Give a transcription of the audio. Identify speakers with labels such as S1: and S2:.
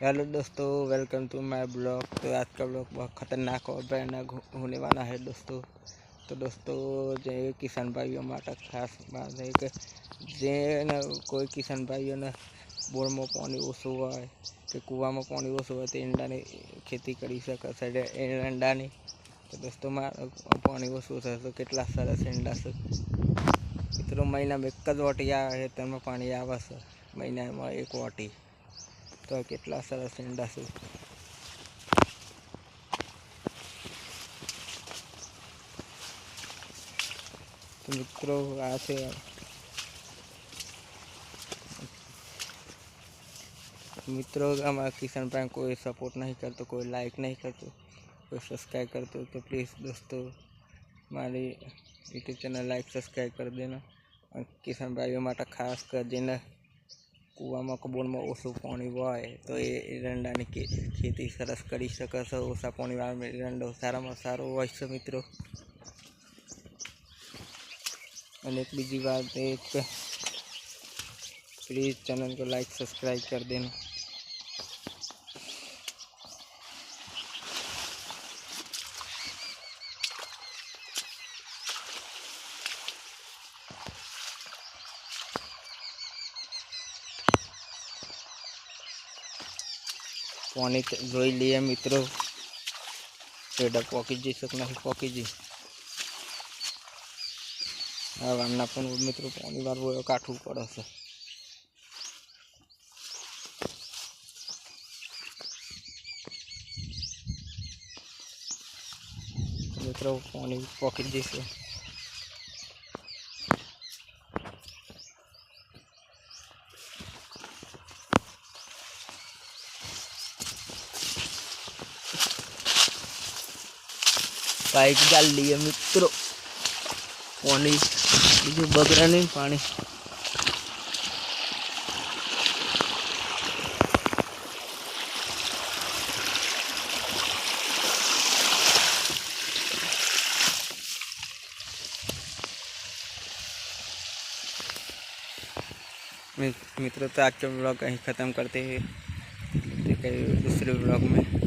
S1: Hello दोस्तों welcome to my blog तो आज का ब्लॉग बहुत ख़तरनाक और भयानक हो- होने वाला है दोस्तों तो दोस्तों જે કિસાન ભાઈઓ માટે ખાસ વાત છે કે જેને કોઈ કિસાન ભાઈઓને બોરમાં પાણી ઓછું હોય કે કૂવામાં પાણી ઓછું હોય તો ઈંડાની ખેતી કરી શકે છે એટલે એરંડાની તો દોસ્તો મારે પાણી ઓછું છે તો કેટલા સરસ ઈંડા છે મિત્રો મહિનામાં એક જ વાટી આવે છે તેમાં પાણી આવે છે મહિનામાં એક વાટી તો આ કેટલા સરસ ઈંડા છે તો મિત્રો આ છે મિત્રો આમાં કિસાન ભાઈ કોઈ સપોર્ટ નહીં કરતો કોઈ લાઈક નહીં કરતો કોઈ સબસ્ક્રાઈબ કરતો તો પ્લીઝ દોસ્તો મારી યુટ્યુબ ચેનલ લાઈક સબસ્ક્રાઈબ કરી દેના અને કિસાન ભાઈઓ માટે ખાસ કરીને કૂવામાં કબોળમાં ઓછું પાણી હોય તો એ એરંડાની ખેતી સરસ કરી શકો છો ઓછા પાણી એરંડો સારામાં સારો હોય છે મિત્રો. અને બીજી વાત એક પ્લીઝ ચેનલ લાઈક સબસ્ક્રાઈબ કરી દેનું પાણી જોઈ લઈએ મિત્રો. પેડા પોકી જઈ શક નથી પોકી જઈ. આ વારના પણ મિત્રો પાણી વાર કાઠવું પડે છે. મિત્રો પાણી પોકી જશે પાઇપ ગાલ લઈએ મિત્રો પાણી બીજું બગડા નહીં પાણી मित्रों तो आज का ब्लॉग कहीं ख़त्म करते हैं ठीक है दूसरे ब्लॉग में